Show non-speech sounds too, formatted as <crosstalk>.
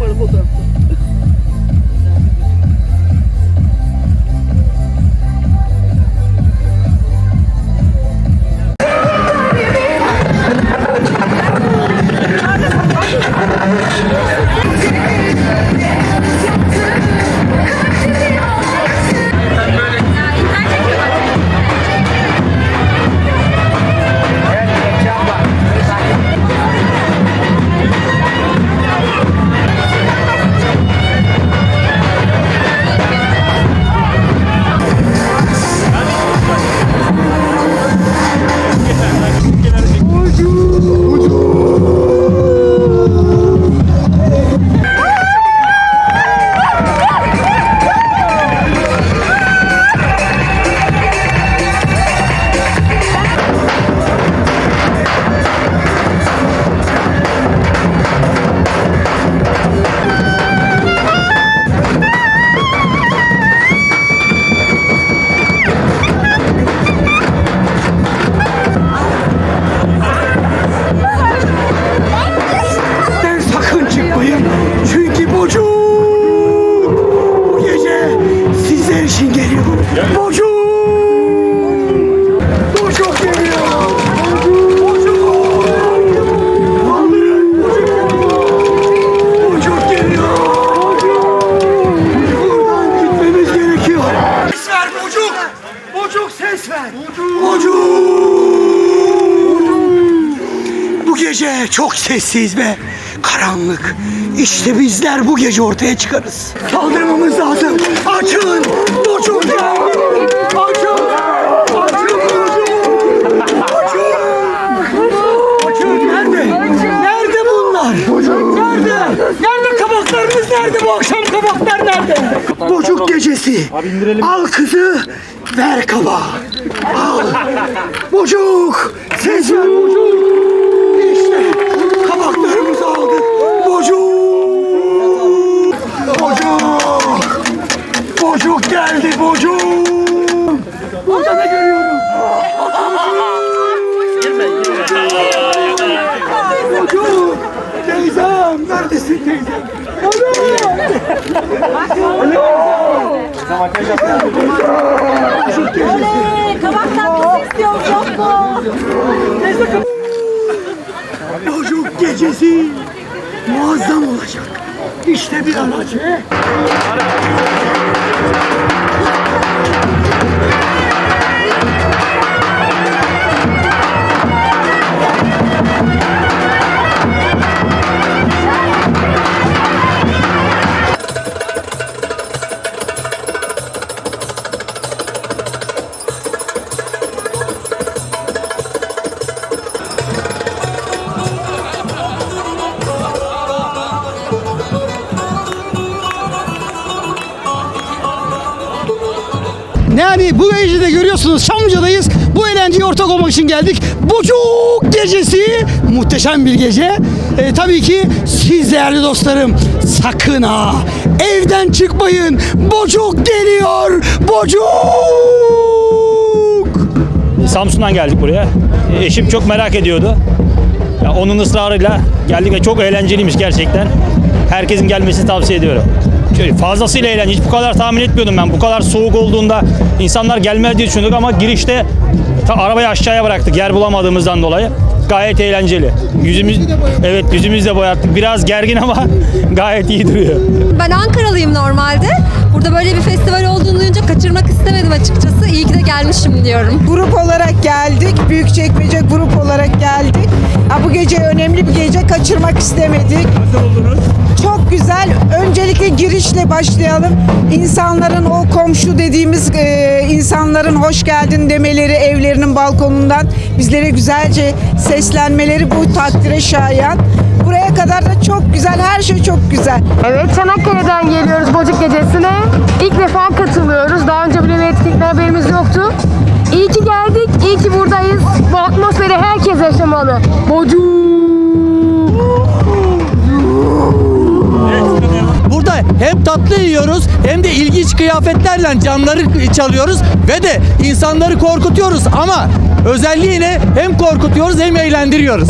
पडत होतं gece çok sessiz ve karanlık. İşte bizler bu gece ortaya çıkarız. Saldırmamız lazım. Açın! Bocuk geldi! Açın! Açın! Açın! Açın! Nerede? Nerede bunlar? Nerede? Nerede kabaklarınız nerede? Bu akşam kabaklar nerede? Bocuk gecesi. Al kızı, ver kabağı. Al. Bocuk! Ses ver bocuk! İşte kabaklarımızı aldık. Bocuk! Bocuk! Bocuk geldi bocuk! Burada ne görüyorum? Bocuk! Teyzem! Neredesin teyzem? Kabak tatlısı istiyoruz yok mu? Bocuk gecesi muazzam olacak. İşte bir aracı. Yani bu gecede görüyorsunuz Çamlıca'dayız. Bu eğlenceye ortak olmak için geldik. Bucuk gecesi muhteşem bir gece. Ee, tabii ki siz değerli dostlarım sakın ha evden çıkmayın. Bucuk geliyor. Bucuk. Samsun'dan geldik buraya. Eşim çok merak ediyordu. Ya onun ısrarıyla geldik ve çok eğlenceliymiş gerçekten. Herkesin gelmesini tavsiye ediyorum. Şöyle fazlasıyla eğlenceli. Hiç bu kadar tahmin etmiyordum ben. Bu kadar soğuk olduğunda insanlar gelmez diye düşündük ama girişte ta arabayı aşağıya bıraktık yer bulamadığımızdan dolayı. Gayet eğlenceli. Yüzümüz evet yüzümüzü de boyattık. Biraz gergin ama <laughs> gayet iyi duruyor. Ben Ankaralıyım normalde. Burada böyle bir festival olduğunu duyunca kaçırmak istemedim açıkçası. Gelmişim diyorum. Grup olarak geldik. Büyükçekmece grup olarak geldik. Ha, bu gece önemli bir gece kaçırmak istemedik. Çok güzel. Öncelikle girişle başlayalım. İnsanların o komşu dediğimiz e, insanların hoş geldin demeleri evlerinin balkonundan bizlere güzelce seslenmeleri bu takdire şayan. Buraya kadar da çok güzel. Her şey çok güzel. Evet Çanakkale'den geliyoruz Bocuk Gecesi'ne. İlk defa katılıyoruz. Daha önce böyle bir etkinlikten haberimiz yoktu. İyi ki geldik, iyi ki buradayız. Bu atmosferi herkes yaşamalı. Bocuk! Burada hem tatlı yiyoruz hem de ilginç kıyafetlerle camları çalıyoruz ve de insanları korkutuyoruz ama özelliği ne? Hem korkutuyoruz hem eğlendiriyoruz.